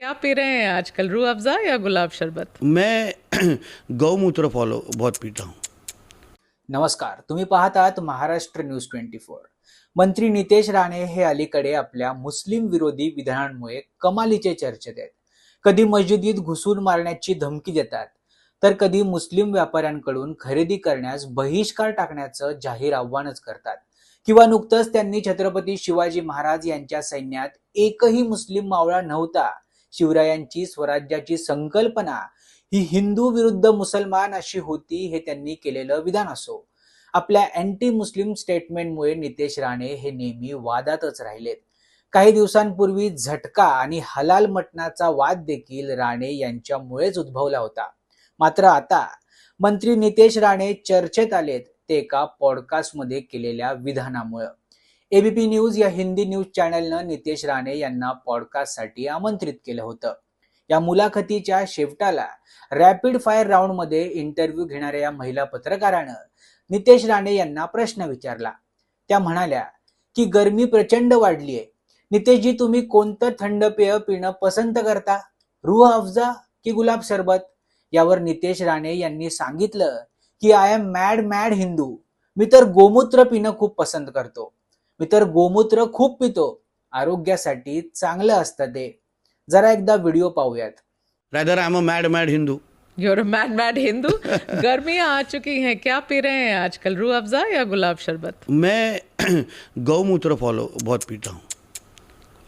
क्या पी रहे हैं आजकल रू अफ़ज़ा या गुलाब शरबत? मैं गौमूत्र फॉलो बहुत पीता हूँ। नमस्कार तुम्ही पाहत आहात महाराष्ट्र न्यूज ट्वेंटी फोर. मंत्री नितेश राणे हे अलीकडे आपल्या मुस्लिम विरोधी विधानांमुळे कमालीचे चर्चेत आहेत. कधी मस्जिदीत घुसून मारण्याची धमकी देतात तर कधी मुस्लिम व्यापाऱ्यांकडून खरेदी करण्यास बहिष्कार टाकण्याचं जाहीर आव्हानच करतात किंवा नुकतंच त्यांनी छत्रपती शिवाजी महाराज यांच्या सैन्यात एकही मुस्लिम मावळा नव्हता शिवरायांची स्वराज्याची संकल्पना ही हिंदू विरुद्ध मुसलमान अशी होती हे त्यांनी केलेलं विधान असो. आपल्या अँटी मुस्लिम स्टेटमेंटमुळे नितेश राणे हे नेहमी वादातच राहिलेत. काही दिवसांपूर्वी झटका आणि हलाल मटणाचा वाद देखील राणे यांच्यामुळेच उद्भवला होता. मात्र आता मंत्री नितेश राणे चर्चेत आलेत ते एका पॉडकास्टमध्ये केलेल्या विधानामुळं. एबीपी न्यूज या हिंदी न्यूज चॅनलनं नितेश राणे यांना पॉडकास्टसाठी आमंत्रित केलं होतं. या मुलाखतीच्या शेवटाला रॅपिड फायर राऊंडमध्ये इंटरव्ह्यू घेणाऱ्या या महिला पत्रकारानं नितेश राणे यांना प्रश्न विचारला. त्या म्हणाल्या की गर्मी प्रचंड वाढली आहे नितेशजी तुम्ही कोणतं थंड पेय पिणं पसंत करता? रूह अफजा की गुलाब सरबत? यावर नितेश राणे यांनी सांगितलं की I am mad mad Hindu. मी तर गोमूत्र पिणं खूप पसंत करतो. मी तर गोमूत्र खूप पितो. आरोग्यासाठी चांगलं असतं ते. जरा एकदा व्हिडिओ पाहूयात. Rather I am a mad mad Hindu you're mad mad Hindu? गर्मियाँ आ चुकी हैं. क्या पी रहे हैं आजकल? रू अफ़ज़ा या गुलाब शरबत? मैं गौमूत्र फॉलो बहुत पीता हूँ।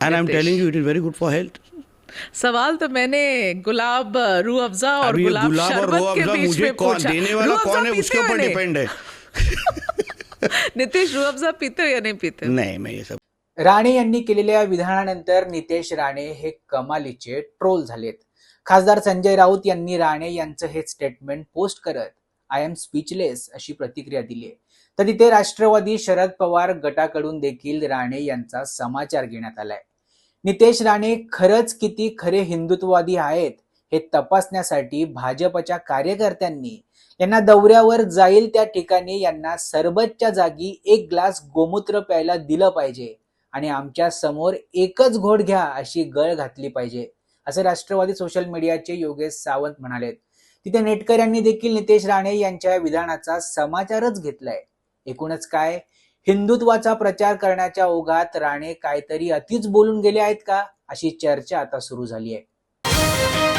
And I am. Telling you it is very good for health सवाल तो मैंने गुलाब रू अफ़ज़ा और गुलाब गुलाब शरबत के बीच मुझे में कौन पूछा। देने वाला रूह कौन है? उसके ऊपर डिपेंड है? नितेश रू अफ़ज़ा पीते हो या नहीं पीते? नहीं मैं ये सब राणे यांनी केलेल्या विधानानंतर नितेश राणे हे कमालीचे ट्रोल झालेत. खासदार संजय राऊत यांनी राणे यांचं हे स्टेटमेंट पोस्ट करत आय एम स्पीचलेस अशी प्रतिक्रिया दिली आहे. तर तिथे राष्ट्रवादी शरद पवार गटाकडून देखील राणे यांचा समाचार घेण्यात आलाय. नितेश राणे खरंच किती खरे हिंदुत्ववादी आहेत हे तपासण्यासाठी भाजपच्या कार्यकर्त्यांनी यांना दौऱ्यावर जाईल त्या ठिकाणी यांना सरबतच्या जागी एक ग्लास गोमूत्र प्यायला दिलं पाहिजे आणि आमच्यासमोर एकच घोट घ्या अशी गळ घातली पाहिजे असं राष्ट्रवादी सोशल मीडियाचे योगेश सावंत म्हणालेत. तिथे नेटकर यांनी देखील नितेश राणे यांच्या विधानाचा समाचारच घेतलाय. एकूणच काय? हिंदुत्वाचा प्रचार करण्याच्या ओघात राणे काहीतरी अतिच बोलून गेले आहेत का? अशी चर्चा आता सुरू झाली आहे